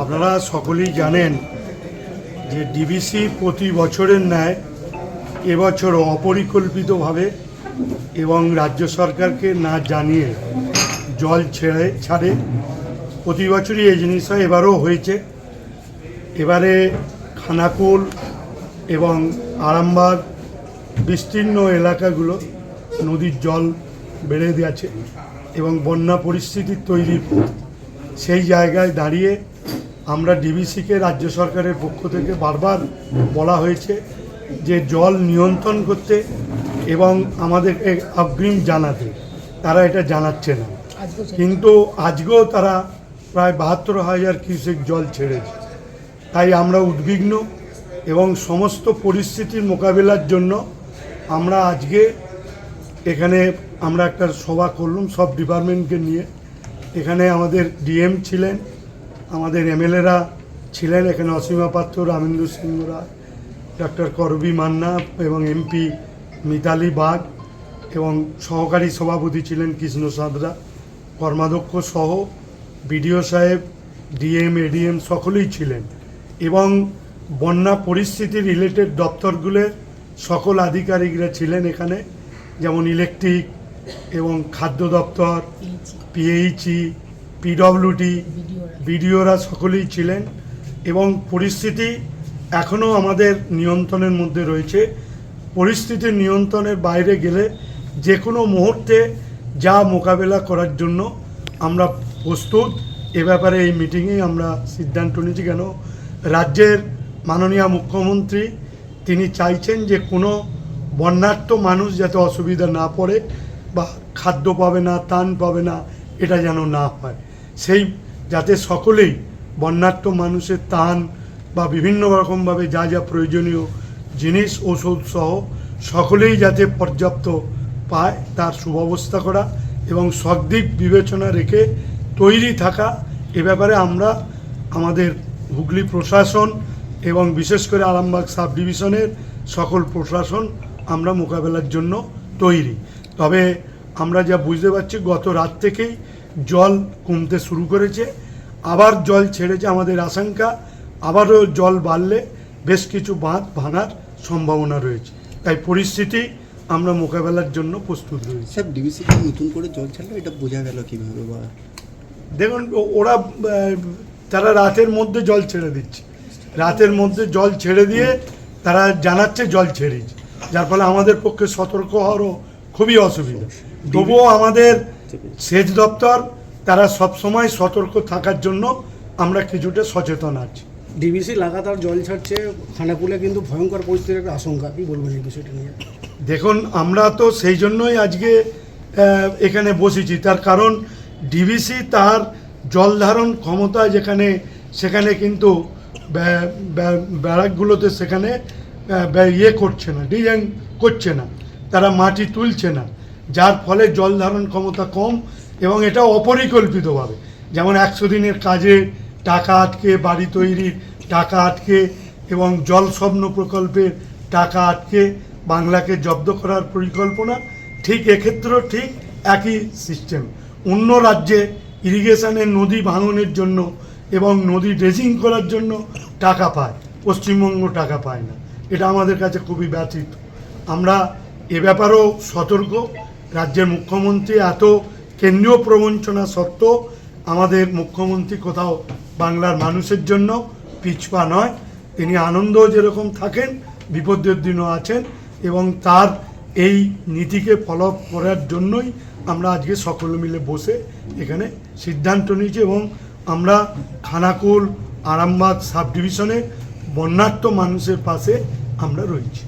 আপনারা সকলেই জানেন যে ডিবিসি প্রতি বছরের ন্যায় এবছর অপরিকল্পিতভাবে এবং রাজ্য সরকারকে না জানিয়ে জল ছেড়ে ছাড়ে প্রতি বছরই এই জিনিস হয় এবারও হয়েছে। এবারে খানাকুল এবং আরামবাগ বিস্তীর্ণ এলাকাগুলো নদীর জল বেড়ে গেছে। এবং বন্যা পরিস্থিতি তৈরি সেই জায়গায় দাঁড়িয়ে আমরা ডিবিসিকে রাজ্য সরকারের পক্ষ থেকে বারবার বলা হয়েছে যে জল নিয়ন্ত্রণ করতে এবং আমাদের অগ্রিম জানাতে। তারা এটা জানাচ্ছে না। কিন্তু আজকেও তারা প্রায় বাহাত্তর হাজার কিউসেক জল ছেড়েছে। তাই আমরা উদ্বিগ্ন এবং সমস্ত পরিস্থিতির মোকাবিলার জন্য আমরা আজকে এখানে আমরা একটা সভা করলাম সব ডিপার্টমেন্টকে নিয়ে। এখানে আমাদের ডিএম ছিলেন, আমাদের এমএলএরা ছিলেন, এখানে অসীমা পাত্র, রামেন্দ্র সিংহ রায় ডক্টর করবি মান্না এবং এমপি মিতালি বাগ এবং সহকারী সভাপতি ছিলেন কৃষ্ণ সাঁতরা, কর্মাধ্যক্ষ সহ বিডিও সাহেব, ডিএম, এডিএম সকলেই ছিলেন এবং বন্যা পরিস্থিতি রিলেটেড দপ্তরগুলোর সকল আধিকারিকরা ছিলেন এখানে, যেমন ইলেকট্রিক এবং খাদ্য দপ্তর পিএইচই। পিডব্লিউডি বিডিওরা সকলেই ছিলেন এবং পরিস্থিতি এখনও আমাদের নিয়ন্ত্রণের মধ্যে রয়েছে। পরিস্থিতি নিয়ন্ত্রণের বাইরে গেলে যে কোনো মুহূর্তে যা মোকাবেলা করার জন্য আমরা প্রস্তুত। এ ব্যাপারে এই মিটিংয়ে আমরা সিদ্ধান্ত নিয়েছি কেন? রাজ্যের মাননীয় মুখ্যমন্ত্রী তিনি চাইছেন যে কোনো বন্যার্থ মানুষ যাতে অসুবিধা না পড়ে। বা খাদ্য পাবে না তান পাবে না, এটা যেন না হয়। সেই যাতে সকলেই বন্যার্থ মানুষের তান বা বিভিন্ন রকমভাবে যা যা প্রয়োজনীয় জিনিস ওষুধ সহ সকলেই যাতে পর্যাপ্ত পায়, তার সুব্যবস্থা করা এবং সদ্দিক বিবেচনা রেখে তৈরি থাকা, এ ব্যাপারে আমরা আমাদের হুগলি প্রশাসন এবং বিশেষ করে আরামবাগ সাব ডিভিশনের সকল প্রশাসন আমরা মোকাবেলার জন্য তৈরি। তবে আমরা যা বুঝতে পারছি গত রাত থেকেই জল কমতে শুরু করেছে। আবার জল ছেড়েছে আমাদের আশঙ্কা আবারও জল বাড়লে বেশ কিছু বাঁধ ভাঙার সম্ভাবনা রয়েছে। তাই পরিস্থিতি আমরা মোকাবেলার জন্য প্রস্তুত রয়েছি। স্যার ডিবিসিতে নতুন করে জল ছাড়লো এটা বোঝা গেল কীভাবে বা দেখুন ওরা তারা রাতের মধ্যে জল ছেড়ে দিচ্ছে। রাতের মধ্যে জল ছেড়ে দিয়ে তারা জানাচ্ছে জল ছেড়েছে। যার ফলে আমাদের পক্ষে সতর্ক হওয়ারও খুবই অসুবিধা। তবুও আমাদের সেচ দপ্তর তারা সবসময় সতর্ক থাকার জন্য আমরা কিছুটা সচেতন আছি। ডিবিসি লাগাতার জল ছাড়ছে খানাকুলে কিন্তু ভয়ঙ্কর পরিস্থিতির একটা আশঙ্কা। কি বলবেন এই বিষয়টা নিয়ে? দেখুন আমরা তো সেই জন্যই আজকে এখানে বসেছি। তার কারণ ডিভিসি তার জল ধারণ ক্ষমতা যেখানে সেখানে কিন্তু ব্যা- ব্যা- ব্যারাকগুলোতে সেখানে ইয়ে করছে না ডিজাইন করছে না। তারা মাটি তুলছে না, যার ফলে জল ধারণ ক্ষমতা কম এবং এটা অপরিকল্পিতভাবে। যেমন একশো দিনের কাজে টাকা আটকে, বাড়ি তৈরির টাকা আটকে এবং জল স্বপ্ন প্রকল্পের টাকা আটকে বাংলাকে জব্দ করার পরিকল্পনা, ঠিক এক্ষেত্রেও ঠিক একই সিস্টেম অন্য রাজ্যে ইরিগেশনের নদী ভাঙনের জন্য এবং নদী ড্রেজিং করার জন্য টাকা পায়, পশ্চিমবঙ্গ টাকা পায় না। এটা আমাদের কাছে খুবই ব্যথিত। আমরা এ ব্যাপারেও সতর্ক। রাজ্যের মুখ্যমন্ত্রী এত কেন্দ্রীয় প্রবঞ্চনা সত্ত্বেও আমাদের মুখ্যমন্ত্রী কোথাও বাংলার মানুষের জন্য পিছপা নয়। তিনি আনন্দ যেরকম থাকেন, বিপদের দিনও আছেন এবং তার এই নীতিকে ফলো করার জন্যই আমরা আজকে সকলে মিলে বসে এখানে সিদ্ধান্ত নিয়েছি এবং আমরা খানাকুল, আরামবাগ সাব ডিভিশনে বন্যার্থ মানুষের পাশে আমরা রয়েছি।